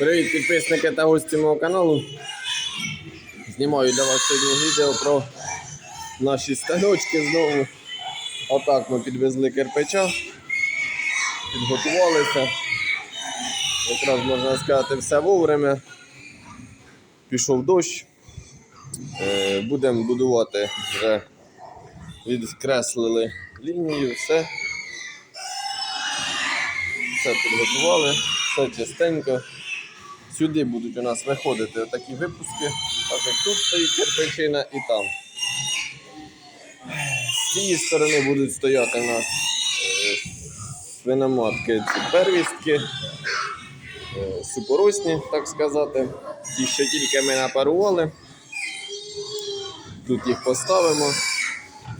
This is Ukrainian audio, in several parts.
Привіт, підписники та гості мого каналу. Знімаю для вас сьогодні відео про наші станочки знову. Отак ми підвезли кирпича, підготувалися. Якраз можна сказати все вовремя. Пішов дощ. Е, Будемо будувати вже відкреслили лінію, все. Все підготували, все чистенько. Сюди будуть у нас виходити такі випуски, так як тут стоїть кирпичина і там. З цієї сторони будуть стояти у нас е, свиноматки, ці первістки, е, супоросні, так сказати. Ті, що тільки ми напарували. Тут їх поставимо.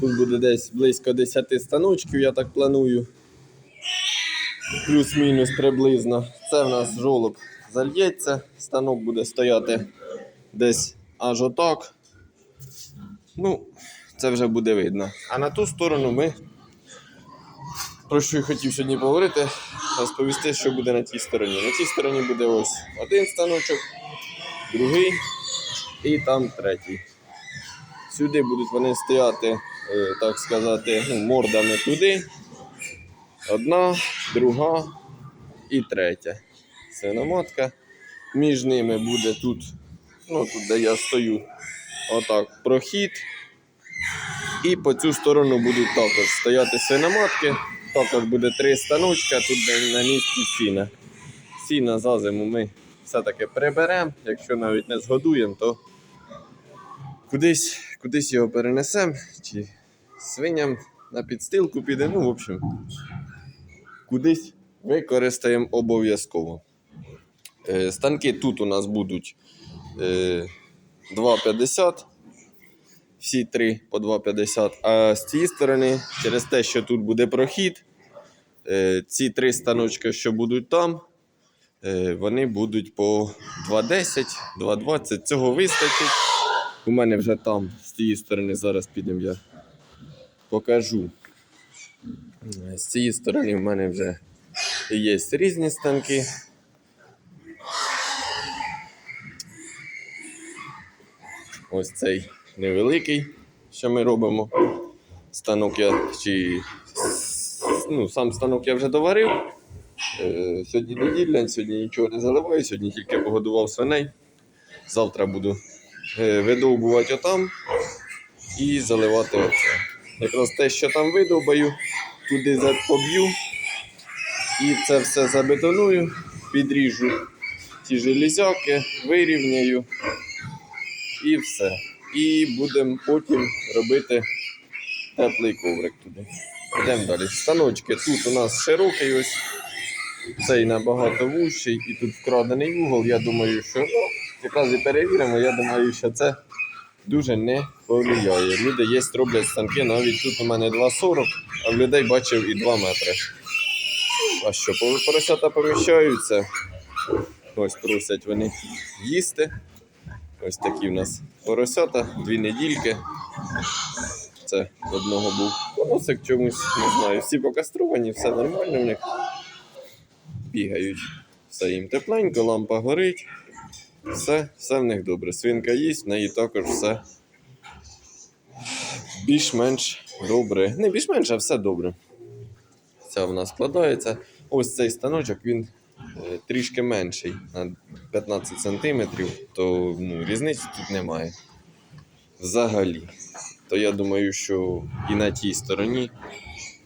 Тут буде десь близько 10 станочків, я так планую. Плюс-мінус приблизно. Це в нас жолоб зальється, станок буде стояти десь аж отак. Ну, це вже буде видно. А на ту сторону ми, про що я хотів сьогодні поговорити, розповісти, що буде на тій стороні. На тій стороні буде ось один станочок, другий і там третій. Сюди будуть вони стояти, е, так сказати, ну, мордами туди. Одна, друга і третя. Свиноматка. Між ними буде тут, ну тут, де я стою, отак, прохід. І по цю сторону будуть також стояти свиноматки. Також буде три станочка, тут де на місці сіна. Сіна за зиму ми все-таки приберемо. Якщо навіть не згодуємо, то кудись, кудись його перенесемо. Чи свиням на підстилку піде. Ну, в общем, кудись використаємо обов'язково. Е, Станки тут у нас будуть е, 2,50. Всі три по 2,50. А з цієї сторони, через те, що тут буде прохід, е, ці три станочки, що будуть там, е, вони будуть по 2,10, 2,20. Цього вистачить. У мене вже там, з цієї сторони, зараз підемо я покажу. Е, З цієї сторони в мене вже є різні станки. Ось цей невеликий, що ми робимо. Станок я чи ну, сам станок я вже доварив. Е, сьогодні неділя, сьогодні нічого не заливаю, сьогодні тільки погодував свиней. Завтра буду е, видовбувати отам і заливати оце. Якраз те, що там видовбаю, туди поб'ю і це все забетоную, підріжу ті железяки, вирівняю і все. І будемо потім робити теплий коврик туди. Йдемо далі. Станочки тут у нас широкий ось. Цей набагато вущий і тут вкрадений угол. Я думаю, що ну, якраз і перевіримо. Я думаю, що це дуже не повлияє. Люди є, роблять станки, навіть тут у мене 2,40, а в людей бачив і 2 метри. А що, поросята поміщаються. Ось просять вони їсти. Ось такі в нас поросята, дві недільки. Це одного був поносик чомусь, не знаю. Всі покастровані, все нормально в них. Бігають. Все їм тепленько, лампа горить. Все, все в них добре. Свинка їсть, в неї також все більш-менш добре. Не більш-менш, а все добре. Ця в нас складається. Ось цей станочок, він трішки менший на 15 см, то ну, різниці тут немає. Взагалі. То я думаю, що і на тій стороні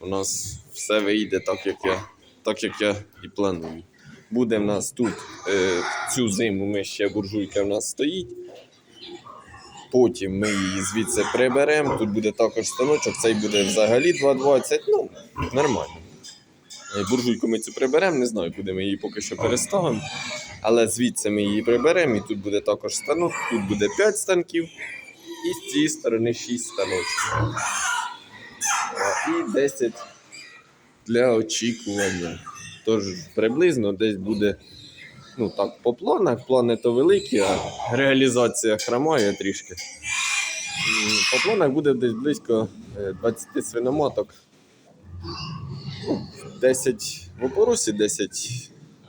у нас все вийде так, як я, так, як я і планую. Буде в нас тут е, цю зиму ми ще буржуйка в нас стоїть. Потім ми її звідси приберемо. Тут буде також станочок, цей буде взагалі 2,20. Ну, нормально. Е, Буржуйку ми цю приберемо, не знаю, куди ми її поки що переставимо. Але звідси ми її приберемо, і тут буде також станок, тут буде 5 станків, і з цієї сторони 6 станочків. І 10 для очікування. Тож приблизно десь буде, ну так, по планах, плани то великі, а реалізація хромає трішки. По планах буде десь близько е, 20 свиноматок. Ну, 10 в опоросі, 10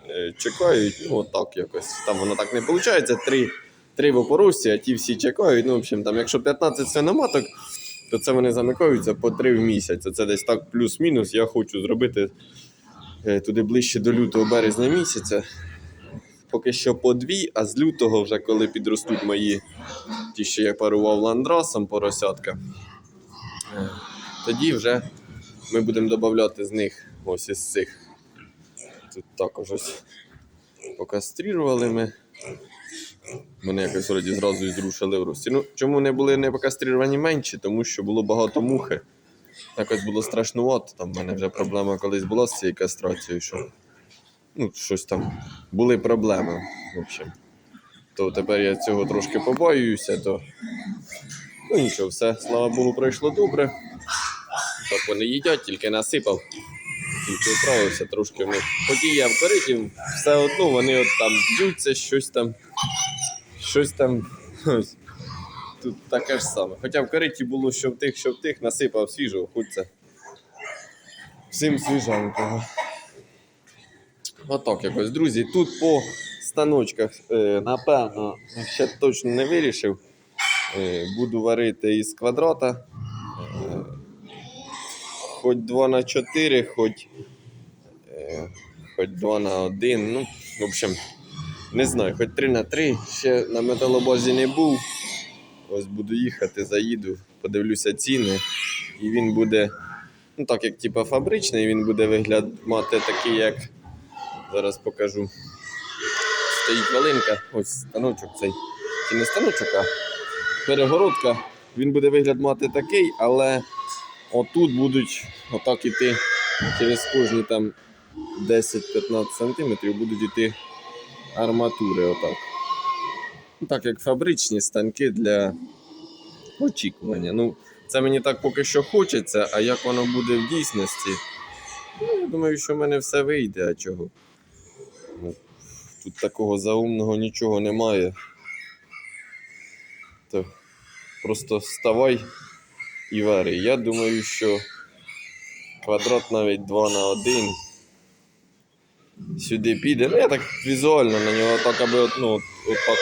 е, чекають, ну отак якось. Там воно так не виходить. Три, три в опоросі, а ті всі чекають. Ну, в общем, там, якщо 15 свиноматок, то це вони замикаються по три в місяць. Це десь так плюс-мінус. Я хочу зробити е, туди ближче до лютого березня місяця. Поки що по дві, а з лютого, вже коли підростуть мої, ті, що я парував ландрасом поросятка, е, тоді вже ми будемо додавати з них ось із цих. Тут також ось покастрірували ми. Мене якось вроді зразу і зрушили в рості. Ну, чому не були не покастріровані менші? Тому що було багато мухи. Якось було страшнувато. Там в мене вже проблема колись була з цією кастрацією, що ну, щось там були проблеми. В общем. То тепер я цього трошки побоююся, то ну нічого, все, слава Богу, пройшло добре. Так вони їдять, тільки насипав, тільки вправився трошки в них. В кориті, все одно вони от там б'ються, щось там, щось там. Тут таке ж саме. Хоча в кориті було що в тих, що в тих, насипав свіжого, хоч це. Всім свіженького. Отак якось, друзі. Тут по станочках, е, напевно, ще точно не вирішив. Е, буду варити із квадрата. Хоч 2 на 4, хоч, е, хоч 2 на 1. Ну, в общем, не знаю, хоч 3 на 3. Ще на металобазі не був. Ось буду їхати, заїду, подивлюся ціни. І він буде, ну так як типа фабричний, він буде вигляд мати такий, як зараз покажу. Стоїть валинка, ось станочок цей. Чи не станочок, а перегородка. Він буде вигляд мати такий, але отут будуть отак іти через кожні там 10-15 см будуть іти арматури. Отак. Ну, Так як фабричні станки для очікування. Ну, це мені так поки що хочеться, а як воно буде в дійсності? Ну, я думаю, що в мене все вийде, а чого? Ну, тут такого заумного нічого немає. То просто вставай і. Я думаю, що квадрат навіть 2 на 1 сюди піде. Ну, я так візуально на нього так, аби ну,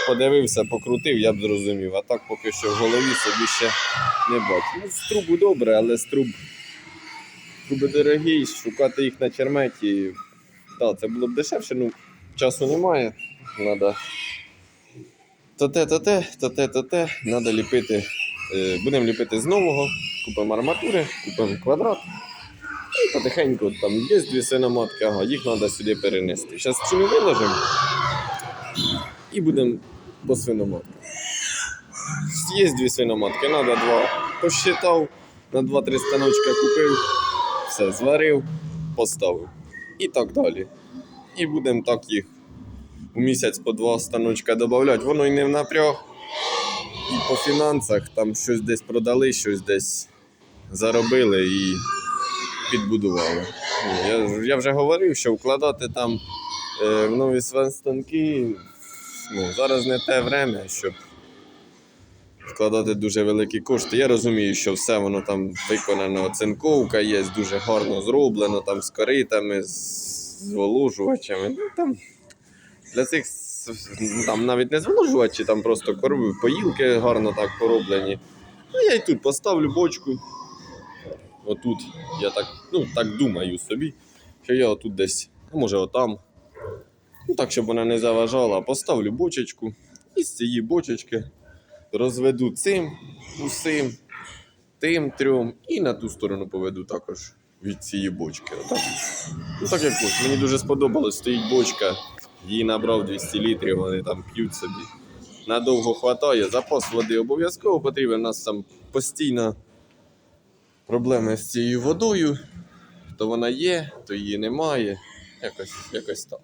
подивився, покрутив, я б зрозумів. А так поки що в голові собі ще не бачу. Ну, з трубу добре, але з труб труби дорогі, шукати їх на черметі. Так, це було б дешевше, ну часу немає. Надо то те, то те, то те, то те. Надо ліпити. Е, будемо ліпити з нового, купимо арматури, купимо квадрат. І потихеньку там є дві синоматки, ага, їх треба сюди перенести. Зараз ціну виложимо і будемо по свиноматкам. Є дві свиноматки, треба два. Посчитав, на два-три станочка купив, все, зварив, поставив. І так далі. І будемо так їх у місяць по два станочка додавати. Воно і не в напряг. По фінансах там щось десь продали, щось десь заробили і підбудували. Я, я вже говорив, що вкладати там е, в нові свинстанки ну, зараз не те время, щоб вкладати дуже великі кошти. Я розумію, що все воно там виконано, оцинковка є, дуже гарно зроблено, там з коритами, з зволожувачами. Ну, там, для цих там навіть не зволожувачі, там просто корови, поїлки гарно так пороблені. Ну, я і тут поставлю бочку. Отут я так, ну, так думаю собі, що я отут десь, а може отам. Ну так, щоб вона не заважала, поставлю бочечку і з цієї бочечки розведу цим, усім, тим трьом і на ту сторону поведу також від цієї бочки. Отак. Ну так як ось, мені дуже сподобалось, стоїть бочка, її набрав 200 літрів, вони там п'ють собі. Надовго хватає, запас води обов'язково потрібен. У нас там постійно проблеми з цією водою. То вона є, то її немає. Якось, якось так.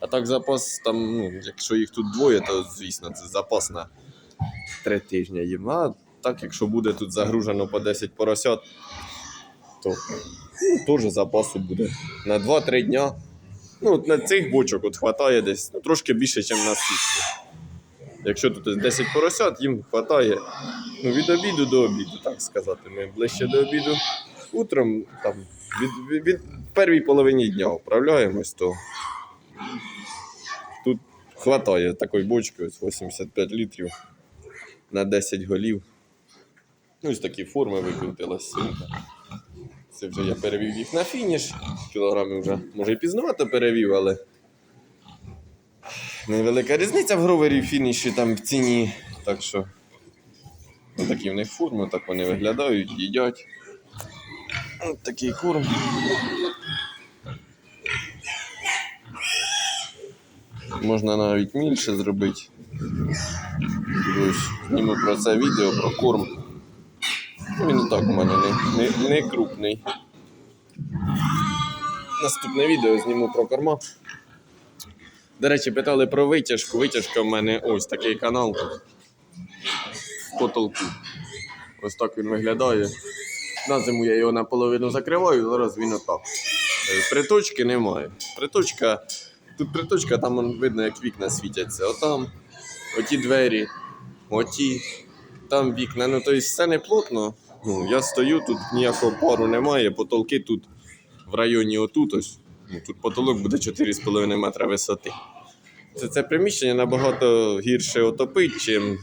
А так запас там, ну, якщо їх тут двоє, то звісно, це запас на три тижні їм. А так, якщо буде тут загружено по 10 поросят, то ну, теж запасу буде на 2-3 дня. Ну, от на цих бочок от хватає десь ну, трошки більше, ніж на сітці. Якщо тут 10 поросят, їм вистачає ну, від обіду до обіду, так сказати. Ми ближче до обіду. Утром там, від, від, від першій половині дня вправляємось, то Тут хватає такої бочки, ось 85 літрів на 10 голів. Ну, ось такі форми викрутилась. Це вже я перевів їх на фініш. Кілограмів вже, може, і пізнувато перевів, але невелика різниця в гровері в фініші там в ціні. Так що такі в них форми, так вони виглядають, їдять. Ось такий корм. Можна навіть більше зробити. Ось, Зніму про це відео, про корм. Ну, Він так у мене не, не, не крупний. Наступне відео зніму про корма. До речі, питали про витяжку. Витяжка в мене ось такий канал в потолку. Ось так він виглядає. На зиму я його наполовину закриваю, зараз він отак. Е, Приточки немає. Приточка. Тут приточка, там видно, як вікна світяться. Отам, оті двері, оті, там вікна. Ну, тобто все не плотно. Ну, я стою, тут ніякого пару немає, потолки тут в районі отут ось. Ну, тут потолок буде 4,5 метра висоти. Це, це приміщення набагато гірше отопить, чим,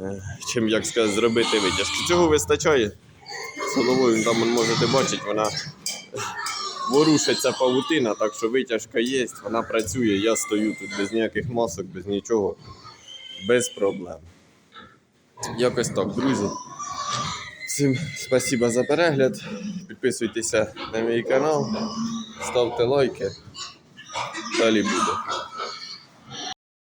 е, чим як сказати, зробити витяжку. Цього вистачає. З головою там можете бачити, вона ворушиться павутина, так що витяжка є, вона працює, я стою тут без ніяких масок, без нічого, без проблем. Якось так, друзі. Всім спасибо за перегляд. Підписуйтеся на мій канал, ставте лайки. Далі буде.